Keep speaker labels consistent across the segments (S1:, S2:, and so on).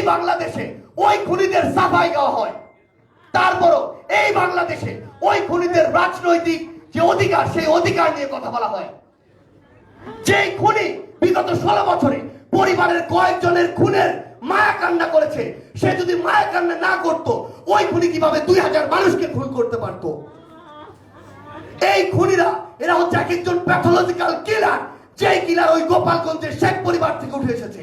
S1: এই বাংলাদেশে ওই খুনিদের সাফাই দেওয়া হয়। তারপরও এই বাংলাদেশে ওই খুনিদের রাজনৈতিক যে অধিকার, সেই অধিকার নিয়ে কথা বলা হয়। যে খুনি বিগত ষোলো বছরে পরিবারের কয়েকজনের খুনের মায়া কান্না করেছে, সে যদি মায়া কান্না না করত, ওই খুনি কীভাবে দুই হাজার মানুষকে খুন করতে পারত? এই খুনিরা, এরা হচ্ছে এক একজন প্যাথোলজিক্যাল কিলার যে কিলার ওই গোপালগঞ্জের শেখ পরিবার থেকে উঠে এসেছে।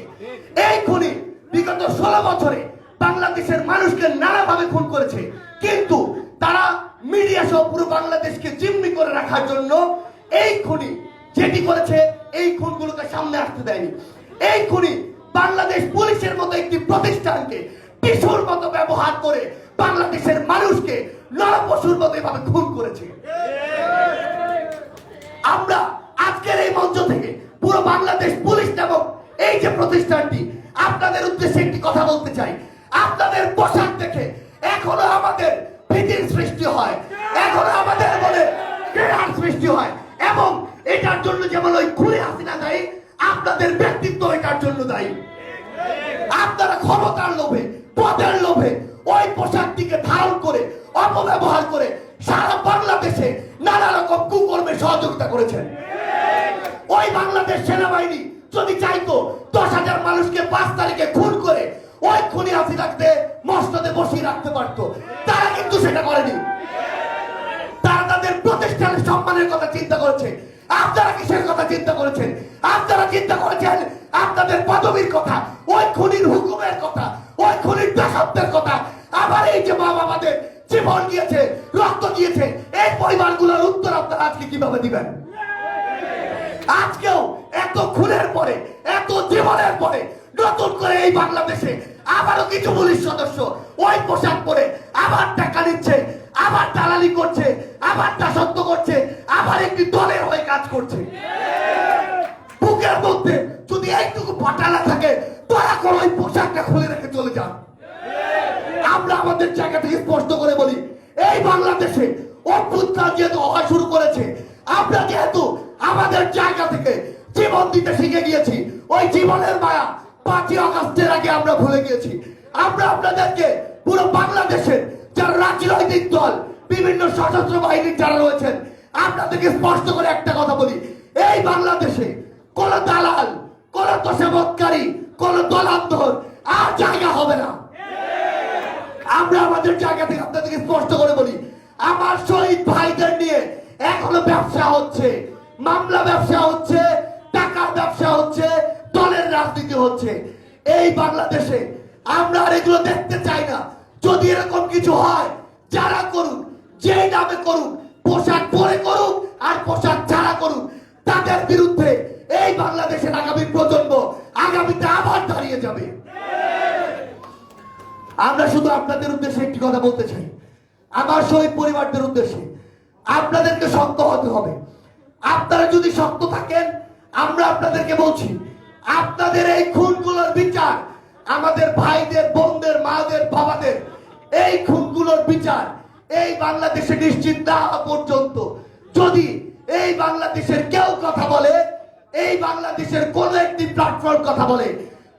S1: এই খুনি বিগত ষোলো বছরে বাংলাদেশের মানুষকে নানাভাবে খুন করেছে। কিন্তু তারা মিডিয়া সহ পুরো বাংলাদেশকে জিম্মি করে রাখার জন্য এই খুনি যেটি করেছে, এই খুনগুলোকে সামনে আসতে দেয়নি। এই খুনি বাংলাদেশ পুলিশের মতো একটি প্রতিষ্ঠানকে টিসুর মতো ব্যবহার করে বাংলাদেশের মানুষকে নরপশুর মতো এভাবে খুন করেছে। আমরা আজকের এই মঞ্চ থেকে পুরো বাংলাদেশ পুলিশ নামক এই যে প্রতিষ্ঠানটি আপনাদের উদ্দেশ্যে একটি কথা বলতে চাই। আপনাদের পোশাক দেখে এখনও আমাদের ভীতির সৃষ্টি হয়। এখনও আমাদের মনে ঘৃণার সৃষ্টি হয়। এবং এটার জন্য যেমন ওই খুলে হাসিনা দায়ী, আপনাদের ব্যক্তিত্ব এটার জন্য দায়ী। আপনারা ক্ষমতার লোভে, পদের লোভে ওই পোশাকটিকে ধারণ করে, অপব্যবহার করে সারা বাংলাদেশে নানা রকম কুকর্মে সহযোগিতা করেছেন। ওই বাংলাদেশ সেনাবাহিনী যদি চাইতো দশ হাজার মানুষকে পাঁচ তারিখে খুন করে ওই খুনি হাসি রাখতে মস্তদে বসিয়ে রাখতে পারতো, তারা কিন্তু সেটা করেনি। তারা তাদের প্রতিষ্ঠানের সম্মানের কথা চিন্তা করেছে। আপনারা কিসের কথা চিন্তা করেছেন? আপনারা চিন্তা করেছেন আপনাদের পদবীর কথা, ওই খুনির হুকুমের কথা, ওই খুনির দাসত্বের কথা। আবার এই যে মা বাবাদের জীবন দিয়েছে রক্ত দিয়েছে এই পরিবারগুলোর উত্তর আপনারা আজকে কীভাবে দিবেন? আজকেও এত খুনের পরে, এত জীবনের পরে নতুন করে এই বাংলাদেশে আবারও কিছু পুলিশ সদস্য ওই পোশাক পরে আবার টাকা নিচ্ছে, আবার দালালি করছে, আবার দাসত্ব করছে, আবার একটি দলের হয়ে কাজ করছে। বুকের মধ্যে যদি এইটুকু পাটালা থাকে, দয়া করে ওই পোশাকটা খুলে রেখে চলে যান। আমরা আমাদের জায়গা থেকে স্পষ্ট করে বলি, এই বাংলাদেশে অভ্যুত্থান যেহেতু হওয়া শুরু করেছে। আমরা যেহেতু আমাদের জায়গা থেকে জীবন দিতে শিখে গিয়েছি। ওই জীবনের মায়া পাঁচই অগস্টের আগে আমরা ভুলে গিয়েছি। আমরা আপনাদেরকে পুরো বাংলাদেশের যারা রাজনৈতিক দল, বিভিন্ন সশস্ত্র বাহিনীর যারা রয়েছেন, আপনাদেরকে স্পষ্ট করে একটা কথা বলি। এই বাংলাদেশে কোন দালাল, কোন তোষামতকারী কোন দলান্তর আর জায়গা হবে না। আমরা আমাদের জায়গা থেকে আপনাদেরকে স্পষ্ট করে বলি, আমার শহীদ ভাইদের নিয়ে এখনও ব্যবসা হচ্ছে, মামলা ব্যবসা হচ্ছে টাকার ব্যবসা হচ্ছে, দলের রাজনীতি হচ্ছে। এই বাংলাদেশে আমরা আর এগুলো দেখতে চাই না। যদি এরকম কিছু হয়, যারা করুক, যেই নামে করুক, পোশাক পরে করুক আর পোশাক ছাড়া করুক, তাদের বিরুদ্ধে এই বাংলাদেশের আগামী প্রজন্ম আগামীতে আবার দাঁড়িয়ে যাবে। আমরা শুধু আপনাদের উদ্দেশ্যে একটি কথা বলতে চাই। আমার শহীদ পরিবারদের উদ্দেশ্যে আপনাদেরকে শক্ত হতে হবে। আপনারা যদি শক্ত থাকেন আমরা আপনাদেরকে বলছি, আপনাদের এই খুনগুলোর বিচার আমাদের ভাইদের, বোনদের, মাদের, বাবাদের, এই খুনগুলোর বিচার এই বাংলাদেশে নিশ্চিত না পর্যন্ত। যদি এই বাংলাদেশের কেউ কথা বলে, এই বাংলাদেশের কোন একটি প্ল্যাটফর্ম কথা বলে,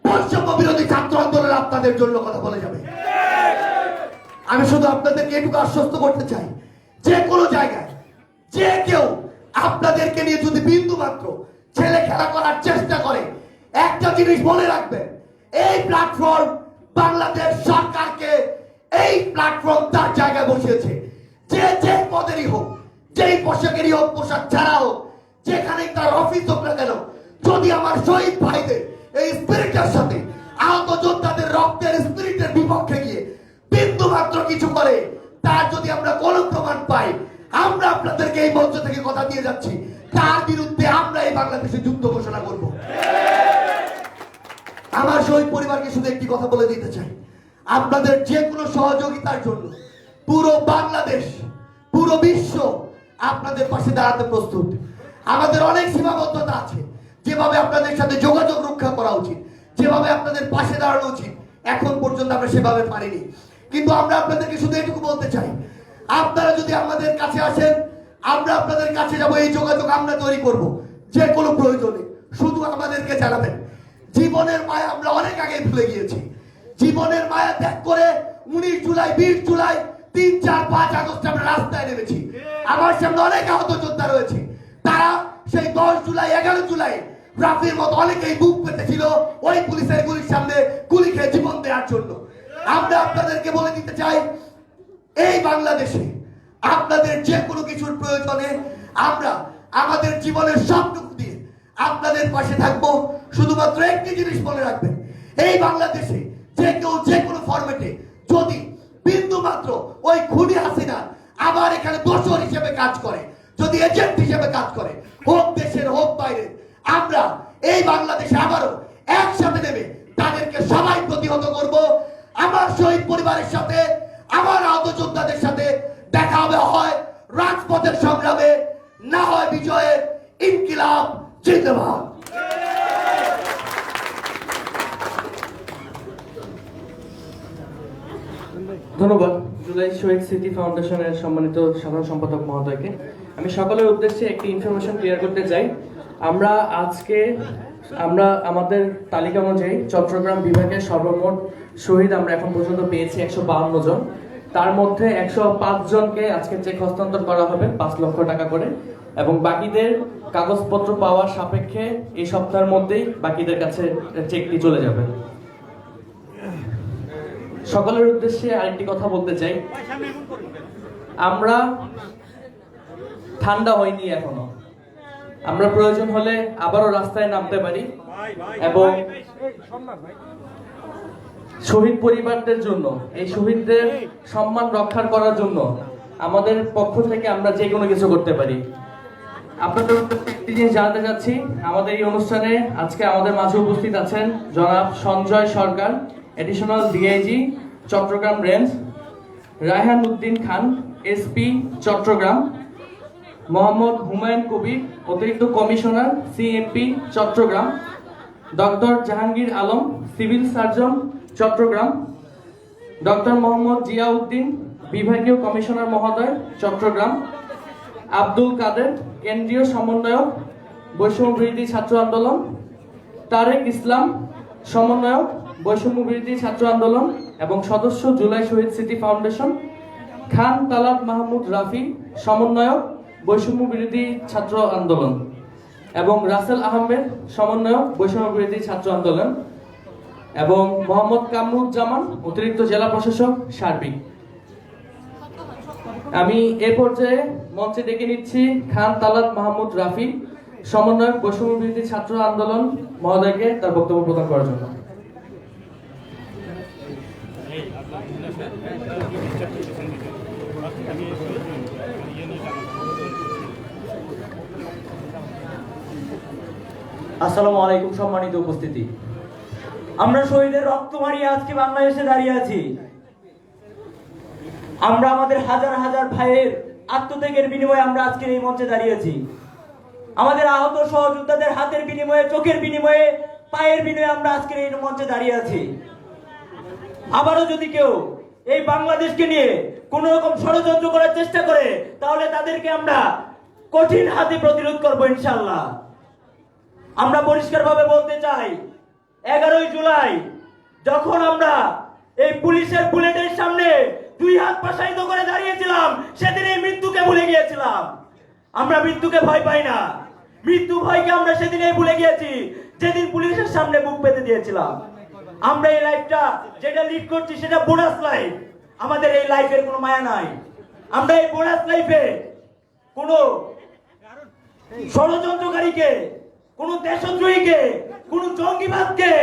S1: বৈষম্য বিরোধী ছাত্র আন্দোলন আপনাদের জন্য কথা বলে যাবে। আমি শুধু আপনাদেরকে এটুকু আশ্বস্ত করতে চাই, যে কোনো জায়গায়, যে কেউ আপনাদেরকে নিয়ে যদি বিন্দু মাত্র ছেলে খেলা করার চেষ্টা করে। একটা জিনিস মনে রাখবে, এই প্ল্যাটফর্ম বাংলাদেশ সরকারকে এই প্ল্যাটফর্ম তার জায়গায় বসিয়েছে। যে যে পদেরই হোক, যেই পোশাকেরই হোক, পোশাক ছাড়া হোক, যেখানে তার অফিস হোক না কেন, যদি আমার শহীদ ভাইদের এই স্পিরিটের সাথে আহত যোদ্ধাদের রক্তের স্পিরিটের বিপক্ষে গিয়ে বিন্দু মাত্র কিছু করে, তার যদি আমরা কোন প্রমাণ পাই, আমরা আপনাদেরকে এই মঞ্চ থেকে কথা দিয়ে যাচ্ছি। তার বিরুদ্ধে আমরা এই বাংলাদেশে যুদ্ধ ঘোষণা করব। আমার শহীদ পরিবারকে শুধু একটি কথা বলে দিতে চাই। আপনাদের যে কোনো সহযোগিতার জন্য পুরো বাংলাদেশ, পুরো বিশ্ব আপনাদের পাশে দাঁড়াতে প্রস্তুত। আমাদের অনেক সীমাবদ্ধতা আছে। যেভাবে আপনাদের সাথে যোগাযোগ রক্ষা করা উচিত, যেভাবে আপনাদের পাশে দাঁড়ানো উচিত, এখন পর্যন্ত আমরা সেভাবে পারিনি। কিন্তু আমরা আপনাদেরকে শুধু এটুকু বলতে চাই, আপনারা যদি আমাদের কাছে আসেন আমরা আপনাদের কাছে যাব, এই যোগাযোগ আমরা তৈরি করব। যে কোনো প্রয়োজনে। শুধু আমাদেরকে জানাবেন। জীবনের মায়া আমরা অনেক আগে ভুলে গিয়েছি। জীবনের মায়া ত্যাগ করে উনিশ জুলাই, বিশ জুলাই, তিন, চার, পাঁচ আগস্ট আমরা রাস্তায় নেমেছি। আমার সামনে অনেক আহত যোদ্ধা রয়েছে। তারা সেই দশ জুলাই, এগারো জুলাই রাফির মতো অনেকেই বুক পেতেছিল ওই পুলিশের গুলির সামনে গুলি খেয়ে জীবন দেওয়ার জন্য। আমরা আপনাদেরকে বলে দিতে চাই, এই বাংলাদেশে আপনাদের যে কোনো কিছুর প্রয়োজনে আমরা আমাদের জীবনের সবটুকু দিয়ে আপনাদের পাশে থাকব। শুধুমাত্র একটি জিনিস মনে রাখবেন, এই বাংলাদেশে যে কেউ যে কোনো ফরম্যাটে যদি বিন্দু মাত্র ওই খুনি হাসিনা আবার এখানে দোষর হিসেবে কাজ করে, যদি এজেন্ট হিসেবে কাজ করে, হোক দেশের, হোক বাইরের, আমরা এই বাংলাদেশে আবারও একসাথে নেবে তাদেরকে সবাই প্রতিহত করব। আমার শহীদ পরিবারের সাথে, আমার আহত যোদ্ধাদের সাথে দেখা হবে হয় রাজপথের সংগ্রামে, না হয় বিজয়ে ইনকিলাব জিন্দাবাদ।
S2: ধন্যবাদ। জুলাই শহীদ স্মৃতি ফাউন্ডেশনের সম্মানিত সাধারণ সম্পাদক মহোদয়কে। আমি সকলের উদ্দেশ্যে একটি ইনফরমেশন ক্লিয়ার করতে চাই। আমরা আজকে, আমরা আমাদের তালিকা অনুযায়ী চট্টগ্রাম বিভাগের সর্বমোট শহীদ আমরা এখন পর্যন্ত পেয়েছি একশো বাহান্ন জন। তার মধ্যে একশো পাঁচ জনকে আজকে চেক হস্তান্তর করা হবে পাঁচ লক্ষ টাকা করে। এবং বাকিদের কাগজপত্র পাওয়ার সাপেক্ষে এই সপ্তাহের মধ্যেই বাকিদের কাছে চেকটি চলে যাবে। সকলের উদ্দেশ্যে আরেকটি কথা বলতে চাই। আমরা ঠান্ডা হয়নি এখনও। আমরা প্রয়োজন হলে আবারও রাস্তায় নামতে পারি। এবং শহীদ পরিবারদের জন্য, এই শহীদদের সম্মান রক্ষা করার জন্য আমাদের পক্ষ থেকে আমরা যে কোনো কিছু করতে পারি। আপনাদের একটি জিনিস জানাতে চাচ্ছি, আমাদের এই অনুষ্ঠানে আজকে আমাদের মাঝে উপস্থিত আছেন জনাব Sanjay Sarkar additional DIG Chattogram range Raihan Uddin Khan SP Chattogram, Mohammad Humayun Kabir, অতিরিক্ত commissioner CMP Chattogram, doctor Jahangir Alam, civil surgeon Chattogram. Doctor Mohammad Ziauddin, বিভাগীয় কমিশনার মহোদয়, চট্টগ্রাম। আব্দুল কাদের, কেন্দ্রীয় সমন্বয়ক, বৈষম্য বিরোধী ছাত্র আন্দোলন। তারেক ইসলাম, সমন্বয়ক, বৈষম্য বিরোধী ছাত্র আন্দোলন এবং সদস্য জুলাই শহীদ স্মৃতি ফাউন্ডেশন। খান তালাত মাহমুদ রাফি, সমন্বয়ক, বৈষম্য বিরোধী ছাত্র আন্দোলন। এবং রাসেল আহমেদ, সমন্বয়ক, বৈষম্য বিরোধী ছাত্র আন্দোলন। এবং মোহাম্মদ কামরুজ্জামান, অতিরিক্ত জেলা প্রশাসক, সার্বিক। আমি এ পর্যায়ে মঞ্চে ডেকে নিচ্ছি খান তালাত মাহমুদ রাফি, সমন্বয়ক বৈষম্য ছাত্র আন্দোলন মহোদয়কে তার বক্তব্য প্রদান করার জন্য।
S3: আসসালামু আলাইকুম, সম্মানিত উপস্থিতি। আমরা শহীদের রক্ত মারিয়ে আজকে বাংলাদেশে দাঁড়িয়ে আছি। আমরা আমাদের হাজার হাজার ভাইয়ের আত্মত্যাগের বিনিময়ে আমরা আজকের এই মঞ্চে দাঁড়িয়েছি আমাদের আহত সহযোদ্ধাদের হাতের বিনিময়ে, চোখের বিনিময়ে, পায়ের বিনিময়ে আমরা আজকের এই মঞ্চে দাঁড়িয়ে আছি। আবারও যদি কেউ এই বাংলাদেশকে নিয়ে কোন রকম ষড়যন্ত্র করার চেষ্টা করে, তাহলে তাদেরকে আমরা কঠিন হাতে প্রতিরোধ করব ইনশাল্লাহ আমরা পরিষ্কারভাবে বলতে চাই এগারোই জুলাই, যখন আমরা এই পুলিশের বুলেটের সামনে দুই হাত প্রসারিত করে দাঁড়িয়েছিলাম, সেদিন এই মৃত্যুকে ভুলে গিয়েছিলাম। আমরা মৃত্যুকে ভয় পাই না। মৃত্যু ভয়কে আমরা সেদিনে ভুলে গিয়েছি, যেদিন পুলিশের সামনে বুক পেতে দিয়েছিলাম। আমরা এই লাইফটা যেটা লিড করছি সেটা বোনাস লাইফ। আমাদের এই লাইফের কোনো মায়া নাই। আমরা এই বোনাস লাইফে কোনো ষড়যন্ত্রকারীকে, কোন দেশদ্রোহীকে কোন জঙ্গিবাদকে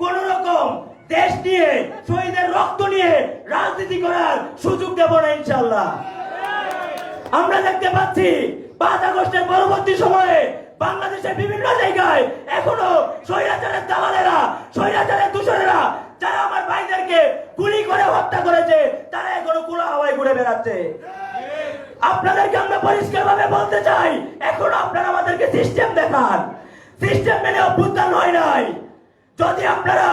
S3: কোন রকম দেশ নিয়ে, শহীদের রক্ত নিয়ে রাজনীতি করার সুযোগ দেব না ইনশাল্লাহ আমরা দেখতে পাচ্ছি পাঁচ আগস্টের পরবর্তী সময়ে বাংলাদেশের বিভিন্ন জায়গায় এখনও স্বৈরাচারের দালালেরা, স্বৈরাচারের দূষণেরা, যারা আমার ভাইদেরকে গুলি করে হত্যা করেছে, তারা এখনও কুলা হাওয়ায় ঘুরে বেড়াচ্ছে। আপনাদেরকে আমরা পরিষ্কার ভাবে বলতে চাই, এখন আপনারা আমাদেরকে সিস্টেম দেখান। সিস্টেম মেনে নাই যদি আপনারা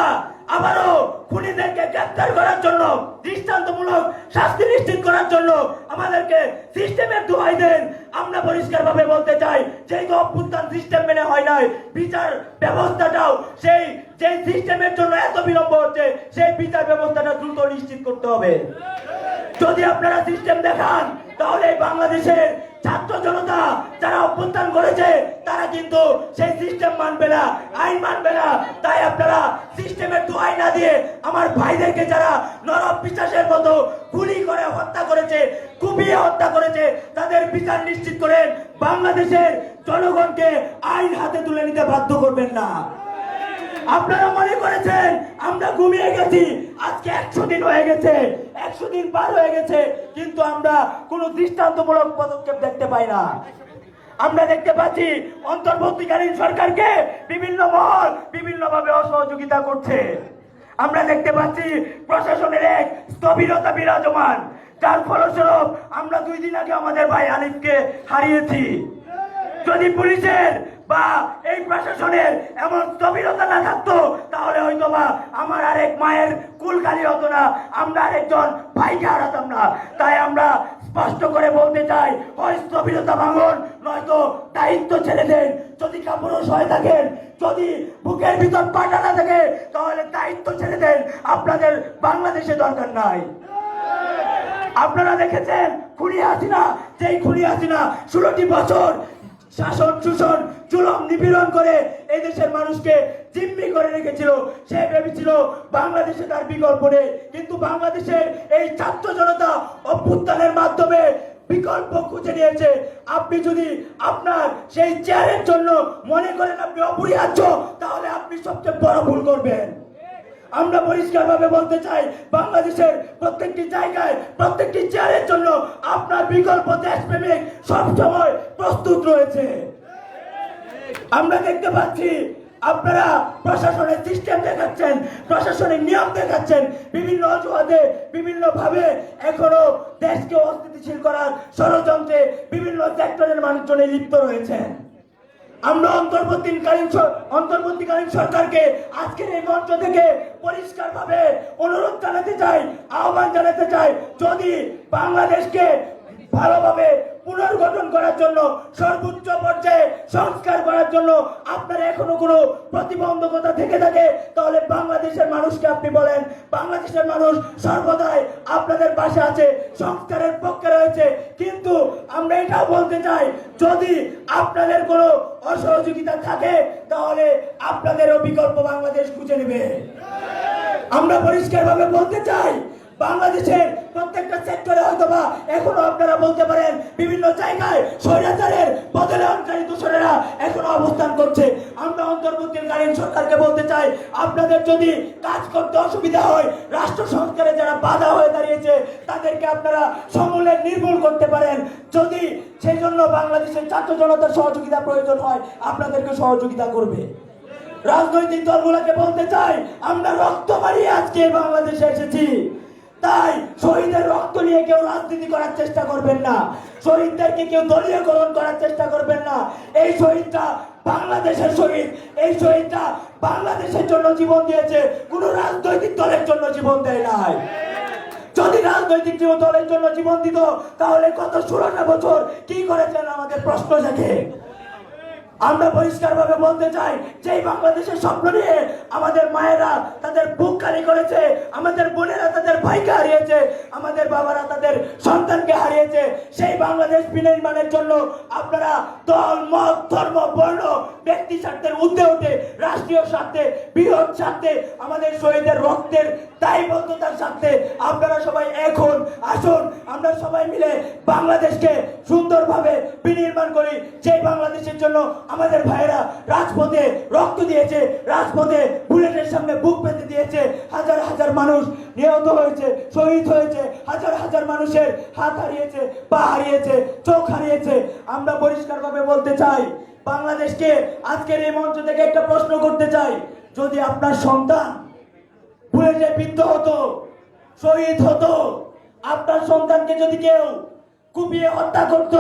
S3: আবারও খুনিদেরকে গ্রেপ্তার করার জন্য দৃষ্টান্তমূলক শাস্তি নিশ্চিত করার জন্য আমাদেরকে সিস্টেমের দোহাই দেন, আমরা পরিষ্কারভাবে বলতে চাই, যেই অভ্যুত্থান সিস্টেম মেনে হয় নাই, বিচার ব্যবস্থাটাও সেই যে সিস্টেমের জন্য এত বিলম্ব হচ্ছে, সেই বিচার ব্যবস্থাটা দ্রুত নিশ্চিত করতে হবে। যদি আপনারা সিস্টেম দেখান, তাহলে বাংলাদেশের ছাত্র জনতা যারা অভ্যুত্থান করেছে, তারা কিন্তু সেই সিস্টেম মানবে না, আইন মানবে না। তাই আপনারা সিস্টেমের দোয়াই না দিয়ে আমার ভাইদেরকে যারা নরম বিশ্বাসের মতো গুলি করে হত্যা করেছে, কুপিয়ে হত্যা করেছে, তাদের বিচার নিশ্চিত করেন। বাংলাদেশের জনগণকে আইন হাতে তুলে নিতে বাধ্য করবেন না। আপনারা মনে করেছেন, আমরা ঘুমিয়ে গেছি, আজকে একশো দিন হয়ে গেছে, একশো দিন পার হয়ে গেছে, কিন্তু আমরা কোনো দৃষ্টান্তমূলক পদক্ষেপ দেখতে পাই না। আমরা দেখতে পাচ্ছি, অন্তর্বর্তীকালীন সরকারকে বিভিন্ন মহল বিভিন্ন ভাবে অসহযোগিতা করছে। আমরা দেখতে পাচ্ছি, প্রশাসনের এক স্থবিরতা বিরাজমান। যার ফলস্বরূপ, আমরা দুই দিন আগে আমাদের ভাই আলিফকে হারিয়েছি। যদি পুলিশের বা এই প্রশাসনের এমন স্থবিরতা না থাকতো, তাহলে হয়তো বা আমার আরেক মায়ের কুল খালি হতো না, আমরা আরেকজন ভাইকে হারাতাম না। তাই আমরা স্পষ্ট করে বলতে চাই হয় স্থবিরতা ভাঙন, নয়তো দায়িত্ব ছেড়ে দেন। যদি কাপুরুষ হয়ে থাকেন, যদি বুকের ভিতর পাটা না থাকে, তাহলে দায়িত্ব ছেড়ে দেন। আপনাদের বাংলাদেশে দরকার নাই। আপনারা দেখেছেন, খুনি হাসিনা, যেই খুনি হাসিনা, ষোলোটি বছর শাসন শোষণ জুলম নিপীড়ন করে এই দেশের মানুষকে জিম্মি করে রেখেছিল। সে ভেবেছিল বাংলাদেশে তার বিকল্প নেই। কিন্তু বাংলাদেশের এই ছাত্র জনতা অভ্যুত্থানের মাধ্যমে বিকল্প খুঁজে নিয়েছে। আপনি যদি আপনার সেই চেয়ারের জন্য মনে করেন আপনি অপরিহার্য, তাহলে আপনি সবচেয়ে বড় ভুল করবেন। আমরা পরিষ্কারভাবে বলতে চাই, বাংলাদেশের প্রত্যেকটি জায়গায়, প্রত্যেকটি চেয়ারের জন্য আপনার বিকল্প দেশপ্রেমিক সবসময় প্রস্তুত রয়েছে। আমরা দেখতে পাচ্ছি, আপনারা প্রশাসনের সিস্টেম দেখাচ্ছেন, প্রশাসনের নিয়ম দেখাচ্ছেন, বিভিন্ন অজুহাতে বিভিন্ন ভাবে এখনও দেশকে অস্থিতিশীল করার ষড়যন্ত্রে বিভিন্ন সেক্টরের মানুষজনে লিপ্ত রয়েছেন। আমরা অন্তর্বর্তীকালীন অন্তর্বর্তীকালীন সরকারকে আজকের এই মঞ্চ থেকে পরিষ্কার ভাবে অনুরোধ জানাতে চাই, আহ্বান জানাতে চাই, যদি বাংলাদেশকে ভালোভাবে পুনর্গঠন করার জন্য, সর্বোচ্চ পর্যায়ে সংস্কার করার জন্য আপনার এখনও কোনো প্রতিবন্ধকতা থেকে থাকে, তাহলে বাংলাদেশের মানুষকে আপনি বলেন, বাংলাদেশের মানুষ সর্বদাই আপনাদের পাশে আছে, সংস্কারের পক্ষে রয়েছে। কিন্তু আমরা এটাও বলতে চাই, যদি আপনাদের কোনো অসহযোগিতা থাকে, তাহলে আপনাদেরও বিকল্প বাংলাদেশ খুঁজে নেবে। আমরা পরিষ্কারভাবে বলতে চাই বাংলাদেশের প্রত্যেকটা সেক্টরে হয়তো বা এখনও আপনারা বলতে পারেন বিভিন্ন জায়গায় স্বৈরাচারের বদলায়নকারী দূষণেরা এখনও অবস্থান করছে। আমরা অন্তর্বর্তীকালীন সরকারকে বলতে চাই, আপনাদের যদি কাজ করতে অসুবিধা হয়, রাষ্ট্র সংস্কারে যারা বাধা হয়ে দাঁড়িয়েছে, তাদেরকে আপনারা সমূলে নির্মূল করতে পারেন। যদি সেই জন্য বাংলাদেশের ছাত্র জনতার সহযোগিতা প্রয়োজন হয়, আপনাদেরকে সহযোগিতা করবে। রাজনৈতিক দলগুলোকে বলতে চাই, আমরা রক্ত মারিয়ে আজকে বাংলাদেশে এসেছি। তাই শহীদের রক্ত নিয়ে কেউ রাজনীতি করার চেষ্টা করবেন না। শহীদদেরকে কেউ দলীয়করণ করার চেষ্টা করবেন না। এই শহীদটা বাংলাদেশের শহীদ। এই শহীদটা বাংলাদেশের জন্য জীবন দিয়েছে। কোন রাজনৈতিক দলের জন্য জীবন দেয় নাই। যদি রাজনৈতিক দলের জন্য জীবন দিত, তাহলে কত ষোলোটা বছর কি করেছেন আমাদের প্রশ্ন জাগে আমরা পরিষ্কারভাবে বলতে চাই যে বাংলাদেশের স্বপ্ন নিয়ে আমাদের মায়েরা তাদের বুক খালি করেছে, আমাদের বোনেরা তাদের ভাইকে হারিয়েছে, আমাদের বাবারা তাদের সন্তানকে হারিয়েছে, সেই বাংলাদেশ বিনির্মাণের জন্য আপনারা দল, মত, ধর্ম, বর্ণ, ব্যক্তি স্বার্থের উঠে উঠে, রাষ্ট্রীয় স্বার্থে, বৃহৎ স্বার্থে, আমাদের শহীদের রক্তের দায়বদ্ধতার স্বার্থে আপনারা সবাই এখন আসুন, আমরা সবাই মিলে বাংলাদেশকে সুন্দরভাবে বিনির্মাণ করি যে বাংলাদেশের জন্য আমাদের ভাইয়েরা রাজপথে রক্ত দিয়েছে, রাজপথে বুলেটের সামনে বুক পেতে দিয়েছে। হাজার হাজার মানুষ নিহত হয়েছে, শহীদ হয়েছে, হাজার হাজার মানুষের হাত হারিয়েছে, পা হারিয়েছে, চোখ হারিয়েছে। আমরা পরিষ্কারভাবে বলতে চাই, বাংলাদেশকে আজকের এই মঞ্চ থেকে একটা প্রশ্ন করতে চাই। যদি আপনার সন্তান বুলেটে বিদ্ধ হতো, শহীদ হতো, আপনার সন্তানকে যদি কেউ কুপিয়ে হত্যা করত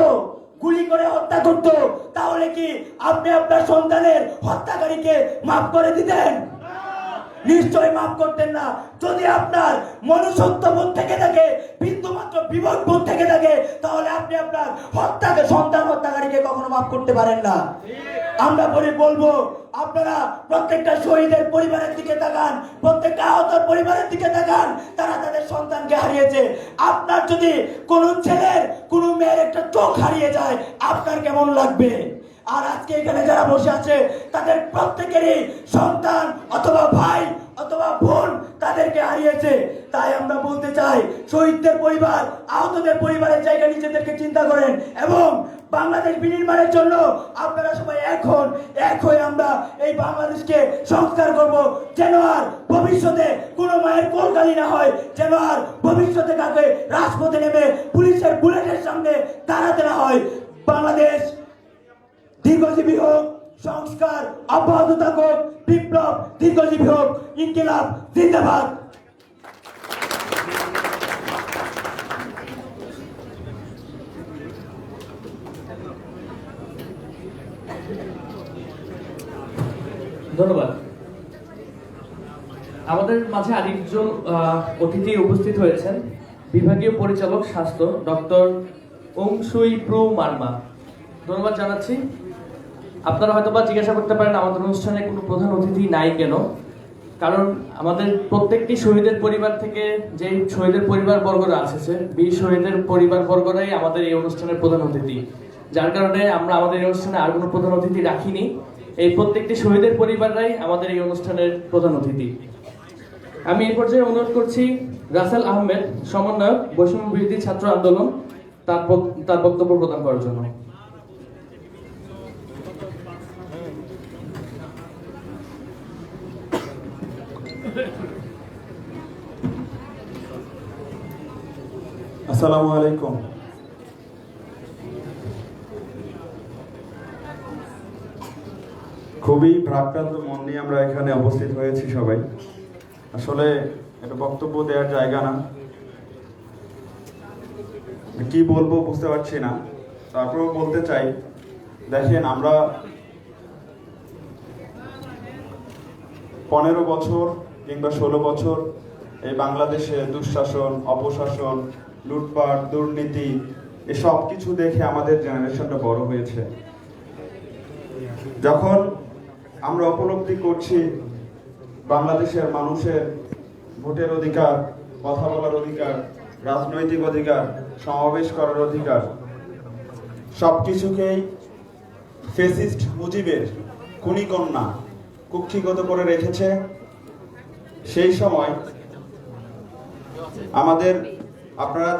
S3: গুলি করে হত্যা করত। তাহলে কি আপনি আপনার সন্তানের হত্যাকারীকে মাফ করে দিতেন? নিশ্চয় মাফ করতেন না। যদি আপনার মনুষ্যত্ব বোধ থেকে থাকে বিন্দু মাত্র বিবেক বোধ থেকে থাকে, তাহলে আপনি আপনার হত্যাকে সন্তান হত্যাকারীকে কখনো মাফ করতে পারেন না। আমরা বলি, বলব, আপনারা প্রত্যেকটা শহীদের পরিবারের দিকে তাকান, প্রত্যেকটা আহতর পরিবারের দিকে তাকান, তারা তাদের সন্তানকে হারিয়েছে। আপনার যদি কোনো ছেলের, কোনো মেয়ের একটা চোখ হারিয়ে যায়, আপনার কেমন লাগবে? আর আজকে এখানে যারা বসে আছে, তাদের প্রত্যেকেরই সন্তান অথবা ভাই অথবা বোন তাদেরকে হারিয়েছে। তাই আমরা বলতে চাই, শহীদদের পরিবার, আহতদের পরিবারের জায়গা নিজেদেরকে চিন্তা করেন এবং বাংলাদেশ বিনির্মাণের জন্য আপনারা সবাই এখন এক হয়ে আমরা এই বাংলাদেশকে সংস্কার করব। যেন আর ভবিষ্যতে কোনো মায়ের কোলকালি না হয়, যেন আর ভবিষ্যতে কাকে রাজপথে নেমে পুলিশের বুলেটের সামনে দাঁড়াতে না হয়। বাংলাদেশ দীর্ঘজীবী হোক, সংস্কার অব্যাহত থাকুক, বিপ্লব দীর্ঘজীবী হোক, ইনকিলাব জিন্দাবাদ।
S2: ধন্যবাদ। আমাদের মাঝে আরেকজন অতিথি উপস্থিত হয়েছেন। বিভাগীয় পরিচালক স্বাস্থ্য, ডক্টর ওংসুই প্রু মার্মা। ধন্যবাদ জানাচ্ছি। আপনারা হয়তো বা জিজ্ঞাসা করতে পারেন, আমাদের অনুষ্ঠানে কোনো প্রধান অতিথি নাই কেন? কারণ আমাদের প্রত্যেকটি শহীদের পরিবার থেকে যে শহীদের পরিবার বর্গরা আসছে বীর শহীদের পরিবার বর্গরাই আমাদের এই অনুষ্ঠানের প্রধান অতিথি। যার কারণে আমরা আমাদের এই অনুষ্ঠানে আর কোনো প্রধান অতিথি রাখিনি। এই প্রত্যেকটি শহীদের পরিবাররাই আমাদের এই অনুষ্ঠানের প্রধান অতিথি। আমি এই পর্যায়ে অনুরোধ করছি রাসেল আহমেদ, সমন্বয়ক বৈষম্য বিরোধী ছাত্র আন্দোলন, তার তার বক্তব্য প্রদান করার জন্য।
S4: আসসালামু আলাইকুম। খুবই ভারাক্রান্ত মন নিয়ে আমরা এখানে উপস্থিত হয়েছি সবাই। আসলে এটা বক্তব্য দেওয়ার জায়গা না। কি বলব বুঝতে পারছি না। তারপরেও বলতে চাই, দেখেন আমরা পনেরো বছর কিংবা ষোলো বছর এই বাংলাদেশে দুঃশাসন, অপশাসন, লুটপাট, দুর্নীতি, এসব কিছু দেখে আমাদের জেনারেশনটা বড় হয়েছে। যখন আমরা উপলব্ধি করছি বাংলাদেশের মানুষের ভোটের অধিকার, কথা বলার অধিকার, রাজনৈতিক অধিকার, সমাবেশ করার অধিকার। সব কিছুকেই ফেসিস্ট মুজিবের খুনিকন্যা কুক্ষিগত করে রেখেছে। সেই সময় আমাদের আপনারা